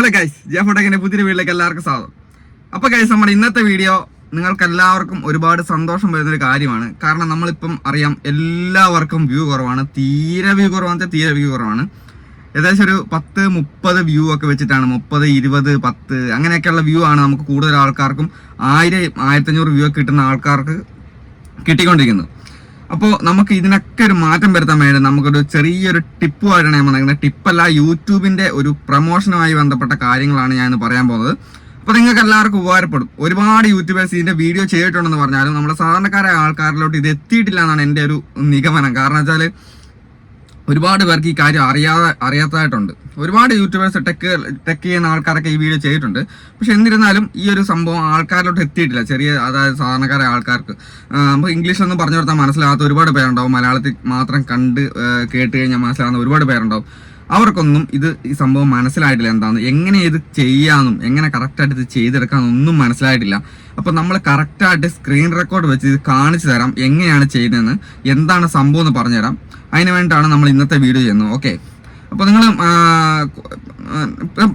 Hello guys ജാഫോട്ടക്കിന്റെ പുതിയ വീട്ടിലേക്ക് എല്ലാവർക്കും സ്വാഗതം. അപ്പോൾ ഗൈസ് നമ്മുടെ ഇന്നത്തെ വീഡിയോ നിങ്ങൾക്ക് എല്ലാവർക്കും ഒരുപാട് സന്തോഷം വരുന്ന ഒരു കാര്യമാണ്. കാരണം നമ്മളിപ്പം അറിയാം എല്ലാവർക്കും വ്യൂ കുറവാണ്. തീരെ വ്യൂ വെച്ചാൽ തീരെ വ്യൂ കുറവാണ്. ഏകദേശം ഒരു പത്ത് മുപ്പത് വ്യൂ ഒക്കെ വെച്ചിട്ടാണ്. മുപ്പത് ഇരുപത് പത്ത് അങ്ങനെയൊക്കെയുള്ള വ്യൂ ആണ് നമുക്ക് കൂടുതൽ ആൾക്കാർക്കും ആയിരം ആയിരത്തഞ്ഞൂറ് വ്യൂ ഒക്കെ കിട്ടുന്ന ആൾക്കാർക്ക് കിട്ടിക്കൊണ്ടിരിക്കുന്നത്. അപ്പോൾ നമുക്ക് ഇതിനൊക്കെ ഒരു മാറ്റം വരുത്താൻ വേണ്ടി നമുക്കൊരു ചെറിയൊരു ടിപ്പ് ഞാൻ വന്നിരിക്കുന്നത് ടിപ്പല്ല യൂട്യൂബിന്റെ ഒരു പ്രൊമോഷനുമായി ബന്ധപ്പെട്ട കാര്യങ്ങളാണ് ഞാൻ പറയാൻ പോകുന്നത്. അപ്പോൾ നിങ്ങൾക്ക് എല്ലാവർക്കും ഉപകാരപ്പെടും. ഒരുപാട് യൂട്യൂബേഴ്സ് ഇതിന്റെ വീഡിയോ ചെയ്തിട്ടുണ്ടെന്ന് പറഞ്ഞാലും നമ്മുടെ സാധാരണക്കാരായ ആൾക്കാരിലോട്ട് ഇത് എത്തിയിട്ടില്ല എന്നാണ് എന്റെ ഒരു നിഗമനം. കാരണം വെച്ചാൽ ഒരുപാട് പേർക്ക് ഈ കാര്യം അറിയാതെ അറിയാത്തതായിട്ടുണ്ട് ഒരുപാട് യൂട്യൂബേഴ്സ് ടെക്ക് ടെക്ക് ചെയ്യുന്ന ആൾക്കാരൊക്കെ ഈ വീഡിയോ ചെയ്തിട്ടുണ്ട്. പക്ഷെ എന്നിരുന്നാലും ഈ ഒരു സംഭവം ആൾക്കാരിലോട്ട് എത്തിയിട്ടില്ല. ചെറിയ അതായത് സാധാരണക്കാരായ ആൾക്കാർക്ക്. നമുക്ക് ഇംഗ്ലീഷൊന്നും പറഞ്ഞു കൊടുത്താൽ മനസ്സിലാകാത്ത ഒരുപാട് പേരുണ്ടാവും. മലയാളത്തിൽ മാത്രം കണ്ട് കേട്ട് കഴിഞ്ഞാൽ മനസ്സിലാകുന്ന ഒരുപാട് പേരുണ്ടാവും. അവർക്കൊന്നും ഇത് ഈ സംഭവം മനസ്സിലായിട്ടില്ല എന്താണെന്ന് എങ്ങനെ ഇത് ചെയ്യാമെന്നും എങ്ങനെ കറക്റ്റായിട്ട് ഇത് ചെയ്തെടുക്കാമെന്നും ഒന്നും മനസ്സിലായിട്ടില്ല. അപ്പോൾ നമ്മൾ കറക്റ്റായിട്ട് സ്ക്രീൻ റെക്കോർഡ് വെച്ച് ഇത് കാണിച്ചു തരാം. എങ്ങനെയാണ് ചെയ്യുന്നതെന്ന് എന്താണ് സംഭവം എന്ന് പറഞ്ഞുതരാം. അതിന് വേണ്ടിയിട്ടാണ് നമ്മൾ ഇന്നത്തെ വീഡിയോ ചെയ്യുന്നത്. ഓക്കെ അപ്പോൾ നിങ്ങൾ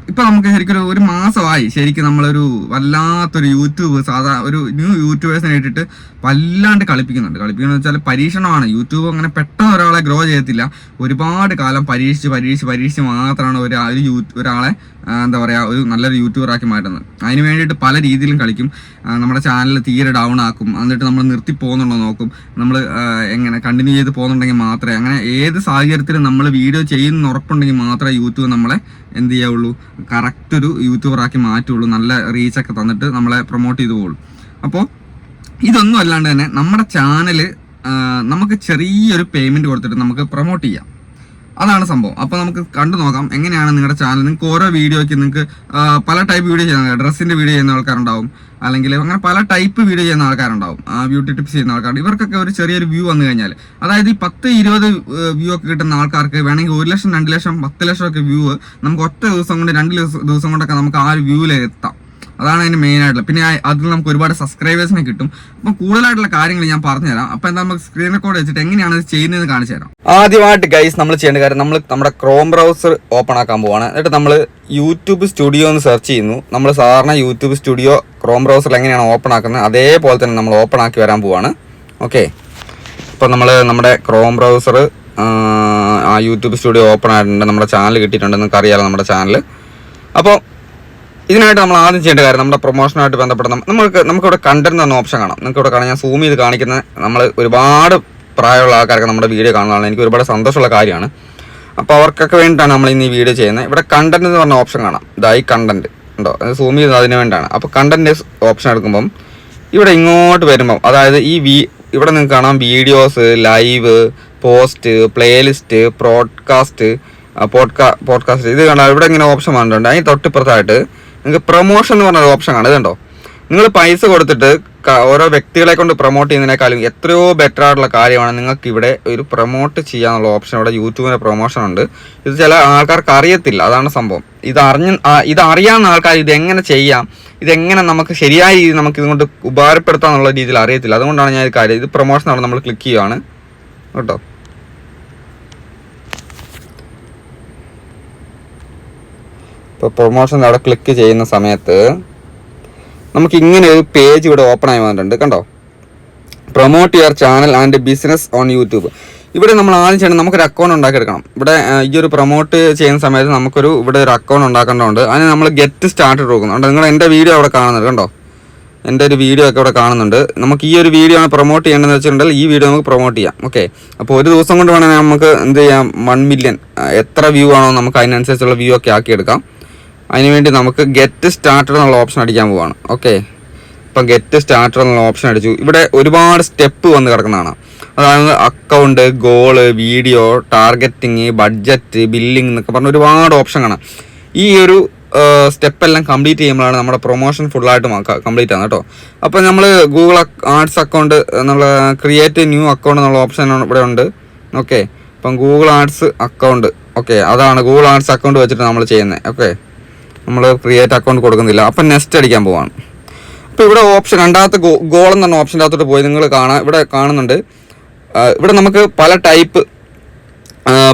ഇപ്പൊ നമുക്ക് ശരിക്കും ഒരു- മാസമായി ശരിക്കും നമ്മളൊരു വല്ലാത്തൊരു യൂട്യൂബ് സാധാ ഒരു ന്യൂ യൂട്യൂബേഴ്സിനെ ഇട്ടിട്ട് വല്ലാണ്ട് കളിപ്പിക്കുന്നുണ്ട്. കളിപ്പിക്കുന്നത് വെച്ചാൽ പരീക്ഷണമാണ്. യൂട്യൂബ് അങ്ങനെ പെട്ടെന്ന് ഒരാളെ ഗ്രോ ചെയ്യത്തില്ല. ഒരുപാട് കാലം പരീക്ഷിച്ച് പരീക്ഷിച്ച് പരീക്ഷിച്ച് മാത്രമാണ് ഒരു ഒരു യൂ- ഒരാളെ എന്താ പറയുക ഒരു നല്ലൊരു യൂട്യൂബറാക്കി മാറ്റുന്നത്. അതിന് വേണ്ടിയിട്ട് പല രീതിയിലും കളിക്കും. നമ്മുടെ ചാനൽ തീരെ ഡൗൺ ആക്കും. എന്നിട്ട് നമ്മൾ നിർത്തി പോകുന്നുണ്ടോ നോക്കും. നമ്മൾ എങ്ങനെ കണ്ടിന്യൂ ചെയ്ത് പോകുന്നുണ്ടെങ്കിൽ മാത്രമേ അങ്ങനെ ഏത് സാഹചര്യത്തിലും നമ്മൾ വീഡിയോ ചെയ്യുന്ന ഉറപ്പുണ്ടെങ്കിൽ മാത്രമേ യൂട്യൂബ് നമ്മളെ എന്ത് ചെയ്യാവുള്ളൂ കറക്റ്റ് ഒരു യൂട്യൂബറാക്കി മാറ്റുള്ളൂ നല്ല റീച്ചൊക്കെ തന്നിട്ട് നമ്മളെ പ്രൊമോട്ട് ചെയ്തു പോകുള്ളൂ അപ്പോൾ ഇതൊന്നും അല്ലാണ്ട് തന്നെ നമ്മുടെ ചാനൽ നമുക്ക് ചെറിയൊരു പേയ്മെന്റ് കൊടുത്തിട്ട് നമുക്ക് പ്രൊമോട്ട് ചെയ്യാം. അതാണ് സംഭവം. അപ്പോൾ നമുക്ക് കണ്ടു നോക്കാം എങ്ങനെയാണ് നിങ്ങളുടെ ചാനൽ നിങ്ങൾക്ക് ഓരോ വീഡിയോയ്ക്ക് നിങ്ങൾക്ക് പല ടൈപ്പ് വീഡിയോ ചെയ്യുന്ന ഡ്രസ്സിന്റെ വീഡിയോ ചെയ്യുന്ന ആൾക്കാരുണ്ടാവും. അല്ലെങ്കിൽ അങ്ങനെ പല ടൈപ്പ് വീഡിയോ ചെയ്യുന്ന ആൾക്കാരുണ്ടാവും. ബ്യൂട്ടി ടിപ്സ് ചെയ്യുന്ന ആൾക്കാർ ഇവർക്കൊക്കെ ഒരു ചെറിയൊരു വ്യൂ വന്നു കഴിഞ്ഞാൽ അതായത് ഈ പത്ത് ഇരുപത് വ്യൂ ഒക്കെ കിട്ടുന്ന ആൾക്കാർക്ക് വേണമെങ്കിൽ ഒരു ലക്ഷം രണ്ട് ലക്ഷം പത്ത് ലക്ഷം ഒക്കെ വ്യൂ നമുക്ക് ഒറ്റ ദിവസം കൊണ്ട് രണ്ട് ദിവസം കൊണ്ടൊക്കെ നമുക്ക് ആ ഒരു വ്യൂവിൽ എത്താം. അതാണ് അതിന് മെയിൻ ആയിട്ടുള്ള. പിന്നെ അതിൽ നമുക്ക് ഒരുപാട് സബ്സ്ക്രൈബേഴ്സിനെ കിട്ടും. അപ്പം കൂടുതലായിട്ടുള്ള കാര്യങ്ങൾ ഞാൻ പറഞ്ഞുതരാം. അപ്പം എന്താ നമുക്ക് സ്ക്രീൻ റെക്കോർഡ് വെച്ചിട്ട് എങ്ങനെയാണ് ചെയ്യുന്നത് കാണിച്ചു തരാം. ആദ്യമായിട്ട് ഗൈസ് നമ്മൾ ചെയ്യേണ്ട കാര്യം നമ്മൾ നമ്മുടെ ക്രോം ബ്രൗസർ ഓപ്പൺ ആക്കാൻ പോവാണ്. എന്നിട്ട് നമ്മൾ യൂട്യൂബ് സ്റ്റുഡിയോ എന്ന് സെർച്ച് ചെയ്യുന്നു. നമ്മൾ സാധാരണ യൂട്യൂബ് സ്റ്റുഡിയോ ക്രോം ബ്രൗസറിൽ എങ്ങനെയാണ് ഓപ്പൺ ആക്കുന്നത്? അതേപോലെ തന്നെ നമ്മൾ ഓപ്പൺ ആക്കി വരാൻ പോവാണ്. ഓക്കെ അപ്പോൾ നമ്മൾ നമ്മുടെ ക്രോം ബ്രൗസർ ആ യൂട്യൂബ് സ്റ്റുഡിയോ ഓപ്പൺ ആയിട്ടുണ്ട്. നമ്മുടെ ചാനൽ കിട്ടിയിട്ടുണ്ട് നിങ്ങൾക്ക് അറിയാലോ നമ്മുടെ ചാനൽ അപ്പോൾ ഇതിനായിട്ട് നമ്മൾ ആദ്യം ചെയ്യേണ്ട കാര്യം നമ്മുടെ പ്രൊമോഷനായിട്ട് ബന്ധപ്പെട്ട നമുക്ക് നമുക്കിവിടെ കണ്ടന്റ് എന്ന ഓപ്ഷൻ കാണാം. നിങ്ങൾക്ക് ഇവിടെ കാണാം ഞാൻ സൂം ചെയ്ത് കാണിക്കുന്ന നമ്മൾ ഒരുപാട് പ്രായമുള്ള ആൾക്കാർക്ക് നമ്മുടെ വീഡിയോ കാണുന്നതാണ്. എനിക്ക് ഒരുപാട് സന്തോഷമുള്ള കാര്യമാണ്. അപ്പോൾ അവർക്കൊക്കെ വേണ്ടിയിട്ടാണ് നമ്മൾ ഇന്ന് ഈ വീഡിയോ ചെയ്യുന്നത്. ഇവിടെ കണ്ടന്റ് എന്ന് പറഞ്ഞ ഓപ്ഷൻ കാണാം. ഇതായി കണ്ടന്റ് ഉണ്ടോ? സൂം ചെയ്ത് അതിന് വേണ്ടിയാണ് അപ്പോൾ കണ്ടന്റ് ഓപ്ഷൻ എടുക്കുമ്പം ഇവിടെ ഇങ്ങോട്ട് വരുമ്പം അതായത് ഈ വി ഇവിടെ നിങ്ങൾക്ക് കാണാം videos live post playlist broadcast പോഡ്കാ podcast ഇത് കാണാം ഇവിടെ ഇങ്ങനെ ഓപ്ഷൻ വന്നിട്ടുണ്ട്. അതിന് തൊട്ടിപ്പുറത്തായിട്ട് നിങ്ങൾക്ക് പ്രൊമോഷൻ എന്ന് പറഞ്ഞ ഓപ്ഷൻ ആണ് ഇതുണ്ടോ? നിങ്ങൾ പൈസ കൊടുത്തിട്ട് ഓരോ വ്യക്തികളെ കൊണ്ട് പ്രൊമോട്ട് ചെയ്യുന്നതിനേക്കാളും എത്രയോ ബെറ്റർ ആയിട്ടുള്ള കാര്യമാണ് നിങ്ങൾക്ക് ഇവിടെ ഒരു പ്രൊമോട്ട് ചെയ്യാനുള്ള ഓപ്ഷൻ ഇവിടെ യൂട്യൂബിന്റെ പ്രൊമോഷൻ ഉണ്ട്. ഇത് ചില ആൾക്കാർക്ക് അറിയത്തില്ല. അതാണ് സംഭവം. ഇത് അറിഞ്ഞ ഇത് അറിയാവുന്ന ആൾക്കാർ ഇത് എങ്ങനെ ചെയ്യാം? ഇതെങ്ങനെ നമുക്ക് ശരിയായ രീതിയിൽ നമുക്ക് ഇതുകൊണ്ട് ഉപകാരപ്പെടുത്താം എന്നുള്ള രീതിയിൽ അറിയത്തില്ല. അതുകൊണ്ടാണ് ഞാൻ ഇത് കാര്യം ഇത് പ്രൊമോഷൻ ആണ് നമ്മൾ ക്ലിക്ക് ചെയ്യുകയാണ് കേട്ടോ? ഇപ്പോൾ പ്രൊമോഷൻ അവിടെ ക്ലിക്ക് ചെയ്യുന്ന സമയത്ത് നമുക്ക് ഇങ്ങനെ ഒരു പേജ് ഇവിടെ ഓപ്പൺ ആയി വന്നിട്ടുണ്ട് കണ്ടോ? Promote your channel and business on YouTube ഇവിടെ നമ്മൾ ആദ്യം ചെയ്യണം നമുക്കൊരു അക്കൗണ്ട് ഉണ്ടാക്കിയെടുക്കണം. ഇവിടെ ഈ ഒരു പ്രൊമോട്ട് ചെയ്യുന്ന സമയത്ത് നമുക്കൊരു ഇവിടെ ഒരു അക്കൗണ്ട് ഉണ്ടാക്കേണ്ടതുണ്ട്. അതിന് നമ്മൾ ഗെറ്റ് സ്റ്റാർട്ടഡ് കൊടുക്കുന്നുണ്ട് നിങ്ങൾ എന്റെ വീഡിയോ അവിടെ കാണുന്നുണ്ട് കണ്ടോ? എന്റെ ഒരു വീഡിയോ ഒക്കെ ഇവിടെ കാണുന്നുണ്ട്. നമുക്ക് ഈ ഒരു വീഡിയോ ആണ് പ്രൊമോട്ട് ചെയ്യേണ്ടതെന്ന് വെച്ചിട്ടുണ്ടെങ്കിൽ ഈ വീഡിയോ നമുക്ക് പ്രൊമോട്ട് ചെയ്യാം. ഓക്കെ അപ്പോൾ ഒരു ദിവസം കൊണ്ട് വേണമെങ്കിൽ നമുക്ക് എന്ത് ചെയ്യാം? വൺ മില്യൺ എത്ര വ്യൂ ആണോ നമുക്ക് അതിനനുസരിച്ചുള്ള വ്യൂ ഒക്കെ ആക്കിയെടുക്കാം. അതിനുവേണ്ടി നമുക്ക് ഗെറ്റ് സ്റ്റാർട്ടർ എന്നുള്ള ഓപ്ഷൻ അടിക്കാൻ പോവാണ്. ഓക്കെ ഇപ്പം ഗെറ്റ് സ്റ്റാർട്ടർ എന്നുള്ള ഓപ്ഷൻ അടിച്ചു. ഇവിടെ ഒരുപാട് സ്റ്റെപ്പ് വന്ന് കിടക്കുന്നതാണ്. അതായത് account goal video targeting budget billing എന്നൊക്കെ പറഞ്ഞ ഒരുപാട് ഓപ്ഷൻ കാണാം. ഈ ഒരു സ്റ്റെപ്പ് എല്ലാം കംപ്ലീറ്റ് ചെയ്യുമ്പോഴാണ് നമ്മുടെ പ്രൊമോഷൻ ഫുള്ളായിട്ട് കംപ്ലീറ്റ് ആണ് കേട്ടോ. അപ്പോൾ നമ്മൾ ഗൂഗിൾ ആർട്സ് അക്കൗണ്ട് എന്നുള്ള ക്രിയേറ്റ് ന്യൂ അക്കൗണ്ട് എന്നുള്ള ഓപ്ഷൻ ഇവിടെ ഉണ്ട്. ഓക്കെ അപ്പം ഗൂഗിൾ ആർട്സ് അക്കൗണ്ട് ഓക്കെ അതാണ് ഗൂഗിൾ ആർട്സ് അക്കൗണ്ട് വെച്ചിട്ട് നമ്മൾ ചെയ്യുന്നത്. ഓക്കെ നമ്മൾ ക്രിയേറ്റ് അക്കൗണ്ട് കൊടുക്കുന്നില്ല. അപ്പം നെക്സ്റ്റ് അടിക്കാൻ പോവാണ്. അപ്പോൾ ഇവിടെ ഓപ്ഷൻ രണ്ടാമത്തെ ഗോ ഗോൾ പറഞ്ഞ ഓപ്ഷന്റെ അകത്തോട്ട് പോയി. നിങ്ങൾ കാണാം ഇവിടെ കാണുന്നുണ്ട്. ഇവിടെ നമുക്ക് പല ടൈപ്പ്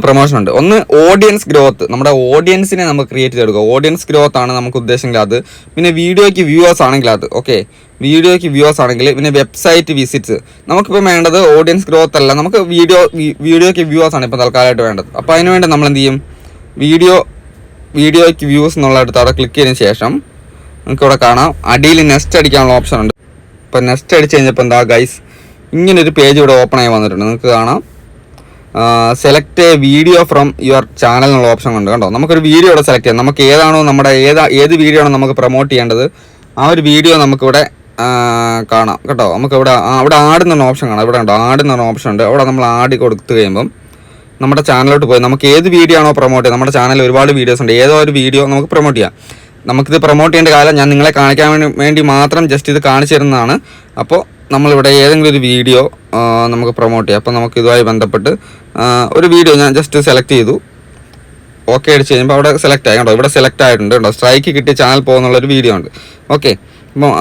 പ്രൊമോഷൻ ഉണ്ട്. ഒന്ന് ഓഡിയൻസ് ഗ്രോത്ത് നമ്മുടെ ഓഡിയൻസിനെ നമുക്ക് ക്രിയേറ്റ് ചെയ്തെടുക്കുക. ഓഡിയൻസ് ഗ്രോത്ത് ആണ് നമുക്ക് ഉദ്ദേശമെങ്കിൽ അത്. പിന്നെ വീഡിയോയ്ക്ക് വ്യൂവേഴ്സ് ആണെങ്കിൽ അത്. ഓക്കെ വീഡിയോയ്ക്ക് വ്യൂവേഴ്സ് ആണെങ്കിൽ പിന്നെ വെബ്സൈറ്റ് വിസിറ്റ്സ് നമുക്കിപ്പോൾ വേണ്ടത് ഓഡിയൻസ് ഗ്രോത്ത് അല്ല. നമുക്ക് വീഡിയോ വീഡിയോയ്ക്ക് വ്യൂവേഴ്സ് ആണ് ഇപ്പോൾ തൽക്കാലമായിട്ട് വേണ്ടത്. അപ്പോൾ അതിനുവേണ്ടി നമ്മൾ എന്ത് ചെയ്യും? വീഡിയോ വീഡിയോയ്ക്ക് വ്യൂസ് എന്നുള്ളടത്ത് അവിടെ ക്ലിക്ക് ചെയ്തതിന് ശേഷം നമുക്ക് ഇവിടെ കാണാം. അടിയിൽ നെസ്റ്റ് അടിക്കാനുള്ള ഓപ്ഷൻ ഉണ്ട്. ഇപ്പോൾ നെക്സ്റ്റ് അടിച്ച് കഴിഞ്ഞപ്പോൾ എന്താ ഗൈസ് ഇങ്ങനൊരു പേജ് ഇവിടെ ഓപ്പൺ ആയി വന്നിട്ടുണ്ട്. നിങ്ങൾക്ക് കാണാം. Select a video from your channel എന്നുള്ള ഓപ്ഷൻ ഉണ്ട് കണ്ടോ? നമുക്കൊരു വീഡിയോ ഇവിടെ സെലക്ട് ചെയ്യാം. നമുക്ക് ഏതാണോ നമ്മുടെ ഏതാ ഏത് വീഡിയോ ആണോ നമുക്ക് പ്രൊമോട്ട് ചെയ്യേണ്ടത് ആ ഒരു വീഡിയോ നമുക്കിവിടെ കാണാം. കേട്ടോ? നമുക്കിവിടെ അവിടെ ആടുന്ന ഓപ്ഷൻ കാണാം. ഇവിടെ ഉണ്ടോ ആടുന്ന ഓപ്ഷൻ ഉണ്ട്. അവിടെ നമ്മൾ ആടി കൊടുത്തു കഴിയുമ്പം നമ്മുടെ ചാനലിലോട്ട് പോയി. നമുക്ക് ഏത് വീഡിയോ ആണോ പ്രൊമോട്ട് ചെയ്യുക? നമ്മുടെ ചാനലിൽ ഒരുപാട് വീഡിയോസ് ഉണ്ട്. ഏതോ ഒരു വീഡിയോ നമുക്ക് പ്രൊമോട്ട് ചെയ്യാം. നമുക്കിത് പ്രൊമോട്ട് ചെയ്യേണ്ട കാലം ഞാൻ നിങ്ങളെ കാണിക്കാൻ വേണ്ടി മാത്രം ജസ്റ്റ് ഇത് കാണിച്ചു തരുന്നതാണ്. അപ്പോൾ നമ്മളിവിടെ ഏതെങ്കിലും ഒരു വീഡിയോ നമുക്ക് പ്രൊമോട്ട് ചെയ്യാം. അപ്പോൾ നമുക്ക് ഇതുമായി ബന്ധപ്പെട്ട് ഒരു വീഡിയോ ഞാൻ ജസ്റ്റ് സെലക്ട് ചെയ്തു. ഓക്കെ അടിച്ച് കഴിയുമ്പോൾ അവിടെ സെലക്ട് ആയി. കണ്ടോ? ഇവിടെ സെലക്ട് ആയിട്ടുണ്ട്. കേട്ടോ സ്ട്രൈക്ക് കിട്ടിയ ചാനൽ പോകുന്നുള്ളൊരു വീഡിയോ ഉണ്ട്. ഓക്കെ അപ്പോൾ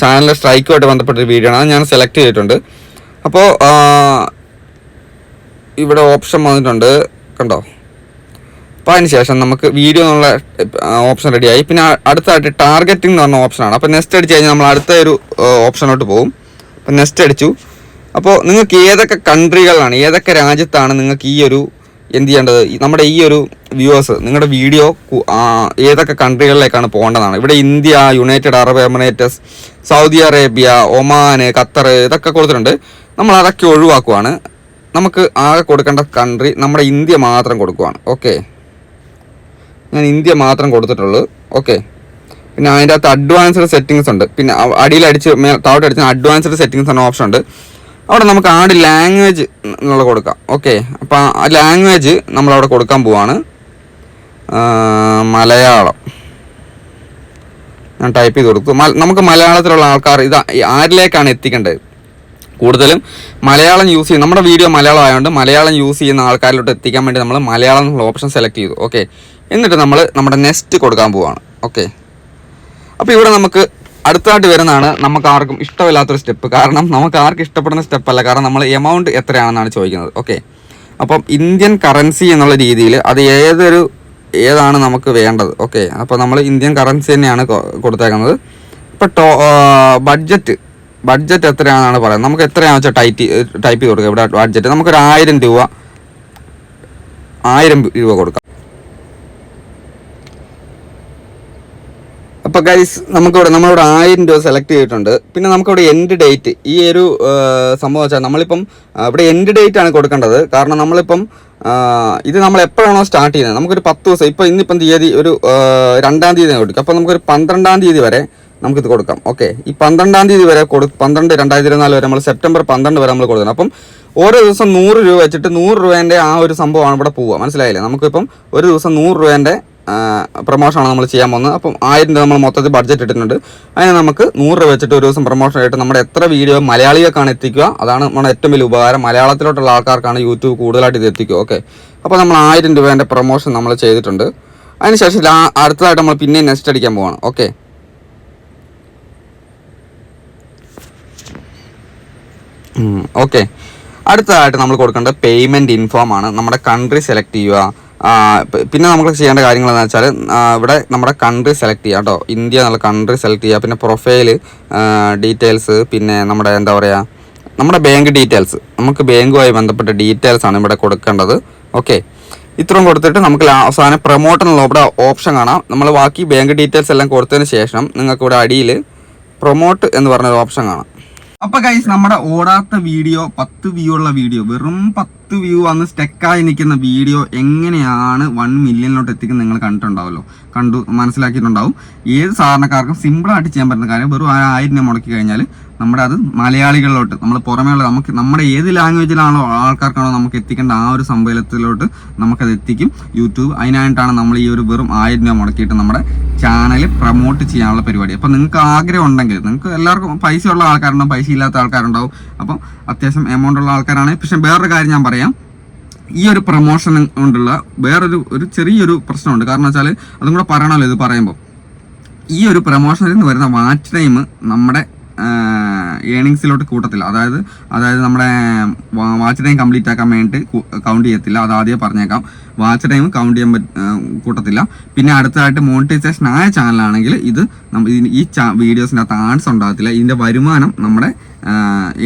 ചാനലിലെ സ്ട്രൈക്കുമായിട്ട് ബന്ധപ്പെട്ട ഒരു വീഡിയോ ആണ്. ഞാൻ സെലക്ട് ചെയ്തിട്ടുണ്ട്. അപ്പോൾ ഇവിടെ ഓപ്ഷൻ വന്നിട്ടുണ്ട്. കണ്ടോ? അപ്പോൾ അതിന് ശേഷം നമുക്ക് വീഡിയോ എന്നുള്ള ഓപ്ഷൻ റെഡിയായി പിന്നെ അടുത്തായിട്ട് ടാർഗറ്റിംഗ് എന്ന് പറഞ്ഞ ഓപ്ഷനാണ് അപ്പോൾ നെക്സ്റ്റ് അടിച്ച് കഴിഞ്ഞാൽ നമ്മൾ അടുത്ത ഒരു ഓപ്ഷനോട്ട് പോകും അപ്പോൾ നെക്സ്റ്റ് അടിച്ചു. അപ്പോൾ നിങ്ങൾക്ക് ഏതൊക്കെ കൺട്രികളാണ് ഏതൊക്കെ രാജ്യത്താണ് നിങ്ങൾക്ക് ഈ ഒരു എന്ത് ചെയ്യേണ്ടത്? നമ്മുടെ ഈ ഒരു വ്യൂവേഴ്സ് നിങ്ങളുടെ വീഡിയോ ഏതൊക്കെ കൺട്രികളിലേക്കാണ് പോകേണ്ടതാണ്? ഇവിടെ India United Arab Emirates Saudi Arabia Oman Qatar ഇതൊക്കെ കൊടുത്തിട്ടുണ്ട്. നമ്മൾ അതൊക്കെ ഒഴിവാക്കുവാണ്. നമുക്ക് ആകെ കൊടുക്കേണ്ട കൺട്രി നമ്മുടെ ഇന്ത്യ മാത്രം കൊടുക്കുവാണ്. ഓക്കെ ഞാൻ ഇന്ത്യ മാത്രം കൊടുത്തിട്ടുള്ളൂ. ഓക്കെ പിന്നെ അതിന്റെ അകത്ത് അഡ്വാൻസ്ഡ് സെറ്റിങ്സ് ഉണ്ട്. പിന്നെ അടിയിലടിച്ച് താഴോട്ട് അടിച്ച് അഡ്വാൻസ്ഡ് സെറ്റിങ്സ് എന്ന ഓപ്ഷൻ ഉണ്ട്. അവിടെ നമുക്ക് ആട് ലാംഗ്വേജ് എന്നുള്ള കൊടുക്കാം. ഓക്കെ അപ്പോൾ ആ ലാംഗ്വേജ് നമ്മളവിടെ കൊടുക്കാൻ പോവാണ്. മലയാളം. ഞാൻ ടൈപ്പ് ചെയ്ത് കൊടുക്കും നമുക്ക് മലയാളത്തിലുള്ള ആൾക്കാർ ഇത് ആരിലേക്കാണ് എത്തിക്കേണ്ടത്? കൂടുതലും മലയാളം യൂസ് ചെയ്യും. നമ്മുടെ വീഡിയോ മലയാളം ആയതുകൊണ്ട് മലയാളം യൂസ് ചെയ്യുന്ന ആൾക്കാരിലോട്ട് എത്തിക്കാൻ വേണ്ടി നമ്മൾ മലയാളം എന്നുള്ള ഓപ്ഷൻ സെലക്ട് ചെയ്തു. ഓക്കെ എന്നിട്ട് നമ്മൾ നമ്മുടെ നെക്സ്റ്റ് കൊടുക്കാൻ പോവാണ്. ഓക്കെ അപ്പോൾ ഇവിടെ നമുക്ക് അടുത്തായിട്ട് വരുന്നതാണ് നമുക്ക് ആർക്കും ഇഷ്ടമില്ലാത്തൊരു സ്റ്റെപ്പ് കാരണം നമുക്ക് ആർക്കും ഇഷ്ടപ്പെടുന്ന സ്റ്റെപ്പല്ല കാരണം നമ്മൾ എമൗണ്ട് എത്രയാണെന്നാണ് ചോദിക്കുന്നത്. ഓക്കെ അപ്പം ഇന്ത്യൻ കറൻസി എന്നുള്ള രീതിയിൽ അത് ഏതൊരു ഏതാണ് നമുക്ക് വേണ്ടത്? ഓക്കെ അപ്പോൾ നമ്മൾ ഇന്ത്യൻ കറൻസി തന്നെയാണ് കൊടുത്തേക്കുന്നത്. ഇപ്പോൾ ടോ ബഡ്ജറ്റ് ബഡ്ജറ്റ് എത്രയാണെന്നാണ് പറയുന്നത്. നമുക്ക് എത്രയാണെന്ന് വെച്ചാൽ ടൈറ്റ് ടൈപ്പ് ചെയ്ത് കൊടുക്കുക ഇവിടെ ബഡ്ജറ്റ് നമുക്കൊരു ആയിരം രൂപ ആയിരം രൂപ കൊടുക്കാം. അപ്പോൾ ഗൈസ് നമുക്കിവിടെ നമ്മളിവിടെ ആയിരം രൂപ സെലക്ട് ചെയ്തിട്ടുണ്ട്. പിന്നെ നമുക്കിവിടെ എൻഡ് ഡേറ്റ് ഈ ഒരു സംഭവം വെച്ചാൽ നമ്മളിപ്പം ഇവിടെ എൻഡ് ഡേറ്റ് ആണ് കൊടുക്കേണ്ടത്. കാരണം നമ്മളിപ്പം ഇത് നമ്മൾ എപ്പോഴാണോ സ്റ്റാർട്ട് ചെയ്യുന്നത്? നമുക്കൊരു പത്ത് ദിവസം ഇപ്പോൾ ഇന്നിപ്പം തീയതി ഒരു രണ്ടാം തീയതി കൊടുക്കും അപ്പോൾ നമുക്കൊരു പന്ത്രണ്ടാം തീയതി വരെ നമുക്കിത് കൊടുക്കാം. ഓക്കെ ഈ പന്ത്രണ്ടാം തീയതി വരെ കൊടു പന്ത്രണ്ട് രണ്ടായിരത്തി ഇരുപത്തിനാല് വരെ നമ്മൾ സെപ്റ്റംബർ പന്ത്രണ്ട് വരെ നമ്മൾ കൊടുക്കണം. അപ്പം ഓരോ ദിവസം നൂറ് രൂപ വെച്ചിട്ട് നൂറ് രൂപേന്റെ ആ ഒരു സംഭവമാണ് ഇവിടെ പോവുക. മനസ്സിലായില്ലേ? നമുക്കിപ്പം ഒരു ദിവസം നൂറ് രൂപേന്റെ പ്രൊമോഷനാണ് നമ്മൾ ചെയ്യാൻ പോകുന്നത്. അപ്പം ആയിരം രൂപ നമ്മൾ മൊത്തത്തിൽ ബഡ്ജറ്റ് ഇട്ടിട്ടുണ്ട്. അതിന് നമുക്ക് നൂറ് രൂപ വെച്ചിട്ട് ഒരു ദിവസം പ്രൊമോഷൻ ആയിട്ട് നമ്മുടെ എത്ര വീഡിയോ മലയാളികൾക്കാണ് എത്തിക്കുക? അതാണ് നമ്മുടെ ഏറ്റവും വലിയ ഉപകാരം. മലയാളത്തിലോട്ടുള്ള ആൾക്കാർക്കാണ് യൂട്യൂബ് കൂടുതലായിട്ട് ഇത് എത്തിക്കുക. ഓക്കെ അപ്പോൾ നമ്മൾ ആയിരം രൂപേന്റെ പ്രൊമോഷൻ നമ്മൾ ചെയ്തിട്ടുണ്ട്. അതിനുശേഷം അടുത്തതായിട്ട് നമ്മൾ പിന്നെയും നെക്സ്റ്റ് അടിക്കാൻ പോവാണ്. ഓക്കെ ഓക്കെ അടുത്തതായിട്ട് നമ്മൾ കൊടുക്കേണ്ട പേയ്മെന്റ് ഇൻഫോം ആണ്. നമ്മുടെ കൺട്രി സെലക്ട് ചെയ്യുക. പിന്നെ നമ്മൾ ചെയ്യേണ്ട കാര്യങ്ങൾ എന്ന് വെച്ചാൽ ഇവിടെ നമ്മുടെ കൺട്രി സെലക്ട് ചെയ്യുക കേട്ടോ. ഇന്ത്യ എന്നുള്ള കൺട്രി സെലക്ട് ചെയ്യുക. പിന്നെ പ്രൊഫൈൽ ഡീറ്റെയിൽസ് പിന്നെ നമ്മുടെ എന്താ പറയുക നമ്മുടെ ബാങ്ക് ഡീറ്റെയിൽസ് നമുക്ക് ബാങ്കുമായി ബന്ധപ്പെട്ട ഡീറ്റെയിൽസ് ആണ് ഇവിടെ കൊടുക്കേണ്ടത്. ഓക്കെ ഇത്രയും കൊടുത്തിട്ട് നമുക്ക് അവസാനം പ്രൊമോട്ട് എന്നുള്ള ഇവിടെ ഓപ്ഷൻ കാണാം. നമ്മൾ ബാക്കി ബാങ്ക് ഡീറ്റെയിൽസ് എല്ലാം കൊടുത്തതിന് ശേഷം നിങ്ങൾക്ക് ഇവിടെ അടിയിൽ പ്രൊമോട്ട് എന്ന് പറഞ്ഞൊരു ഓപ്ഷൻ കാണാം. അപ്പൊ ഗൈസ് നമ്മുടെ ഓടാത്ത വീഡിയോ പത്ത് വ്യൂ ഉള്ള വീഡിയോ വെറും പത്ത് വ്യൂ വന്ന് സ്റ്റെക്കായി നിൽക്കുന്ന വീഡിയോ എങ്ങനെയാണ് വൺ മില്യണിലോട്ട് എത്തിക്കുന്നത് നിങ്ങൾ കണ്ടിട്ടുണ്ടാവല്ലോ. കണ്ടു മനസ്സിലാക്കിയിട്ടുണ്ടാവും. ഏത് സാധാരണക്കാർക്കും സിമ്പിളായിട്ട് ചെയ്യാൻ പറ്റുന്ന കാര്യം വെറും ആയിരം രൂപ മുടക്കി കഴിഞ്ഞാൽ നമ്മുടെ അത് മലയാളികളിലോട്ട് നമ്മൾ പുറമേയുള്ള നമുക്ക് നമ്മുടെ ഏത് ലാംഗ്വേജിലാണോ ആൾക്കാർക്കാണോ നമുക്ക് എത്തിക്കേണ്ട ആ ഒരു സംഭവത്തിലോട്ട് നമുക്കത് എത്തിക്കും. യൂട്യൂബ് അതിനായിട്ടാണ് നമ്മൾ ഈ ഒരു വെറും ആയിരം രൂപ മുടക്കിയിട്ട് നമ്മുടെ ചാനൽ പ്രൊമോട്ട് ചെയ്യാനുള്ള പരിപാടി. അപ്പം നിങ്ങൾക്ക് ആഗ്രഹം ഉണ്ടെങ്കിൽ നിങ്ങൾക്ക് എല്ലാവർക്കും പൈസ ഉള്ള ആൾക്കാരുണ്ടാവും പൈസ ഇല്ലാത്ത ആൾക്കാരുണ്ടാവും. അപ്പം അത്യാവശ്യം എമൗണ്ട് ഉള്ള ആൾക്കാരാണ്. പക്ഷെ വേറൊരു കാര്യം ഞാൻ പറയാം. ഈ ഒരു പ്രൊമോഷൻ കൊണ്ടുള്ള വേറൊരു ഒരു ചെറിയൊരു പ്രശ്നമുണ്ട്. കാരണം വെച്ചാൽ അതും കൂടെ പറയണമല്ലോ ഇത് പറയുമ്പോൾ ഈ ഒരു പ്രൊമോഷനിൽ നിന്ന് വരുന്ന വാച്ച് ടൈം നമ്മുടെ ഏണിങ്സിലോട്ട് കൂട്ടത്തില്ല. അതായത് അതായത് നമ്മുടെ വാച്ച് ടൈം കംപ്ലീറ്റ് ആക്കാൻ വേണ്ടിയിട്ട് കൗണ്ട് ചെയ്യത്തില്ല. അത് ആദ്യം പറഞ്ഞേക്കാം. വാച്ച് ടൈം കൗണ്ട് ചെയ്യാൻ കൂട്ടത്തില്ല. പിന്നെ അടുത്തതായിട്ട് മോണിറ്റൈസേഷൻ ആയ ചാനലാണെങ്കിൽ ഇത് ഈ വീഡിയോസിനകത്ത് ആഡ്സ് ഉണ്ടാകത്തില്ല. ഇതിന്റെ വരുമാനം നമ്മുടെ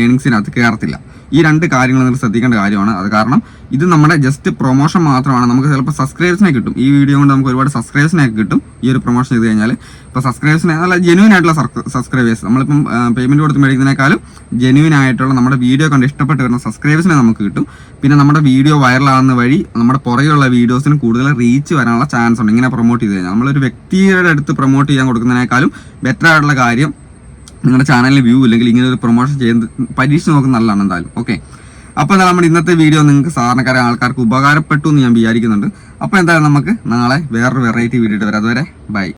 ഏണിങ്സിനകത്ത് കയറത്തില്ല. ഈ രണ്ട് കാര്യങ്ങൾ നിങ്ങൾ ശ്രദ്ധിക്കേണ്ട കാര്യമാണ്. അത് കാരണം ഇത് നമ്മുടെ ജസ്റ്റ് പ്രൊമോഷൻ മാത്രമാണ്. നമുക്ക് ചിലപ്പോൾ സബ്സ്ക്രൈബേഴ്സിനെ കിട്ടും. ഈ വീഡിയോ കൊണ്ട് നമുക്ക് ഒരുപാട് സബ്സ്ക്രൈബേഴ്സിനെ കിട്ടും. ഈ ഒരു പ്രൊമോഷൻ ചെയ്ത് കഴിഞ്ഞാൽ ഇപ്പോൾ സബ്സ്ക്രൈബേഴ്സിനെ നല്ല ജെനുവൻ ആയിട്ടുള്ള സബ്സ്ക്രൈബേഴ്സ് നമ്മളിപ്പം പേയ്മെന്റ് കൊടുത്ത് മേടിക്കുന്നതിനേക്കാളും ജെനുവൻ ആയിട്ടുള്ള നമ്മുടെ വീഡിയോ കണ്ട് ഇഷ്ടപ്പെട്ട് വരുന്ന സബ്സ്ക്രൈബേഴ്സിനെ നമുക്ക് കിട്ടും. പിന്നെ നമ്മുടെ വീഡിയോ വൈറലാകുന്ന വഴി നമ്മുടെ പുറകെയുള്ള വീഡിയോസിന് കൂടുതൽ റീച്ച് വരാനുള്ള ചാൻസ് ഉണ്ട്. ഇങ്ങനെ പ്രൊമോട്ട് ചെയ്ത് കഴിഞ്ഞാൽ. നമ്മളൊരു വ്യക്തിയുടെ അടുത്ത് പ്രൊമോട്ട് ചെയ്യാൻ കൊടുക്കുന്നതിനേക്കാളും ബെറ്റർ ആയിട്ടുള്ള കാര്യം നിങ്ങളുടെ ചാനലിൽ വ്യൂ ഇല്ലെങ്കിൽ ഇങ്ങനെ ഒരു പ്രൊമോഷൻ ചെയ്യുന്നത് പരീക്ഷ നോക്കുന്നത് നല്ലതാണ് എന്തായാലും. ഓക്കെ അപ്പോൾ എന്താ നമ്മുടെ ഇന്നത്തെ വീഡിയോ നിങ്ങൾക്ക് സാധാരണക്കാരെ ആൾക്കാർക്ക് ഉപകാരപ്പെട്ടു എന്ന് ഞാൻ വിചാരിക്കുന്നുണ്ട്. അപ്പോൾ എന്തായാലും നമുക്ക് നാളെ വേറൊരു വെറൈറ്റി വീഡിയോ ഇട്ട് വരാം. അതുവരെ ബൈ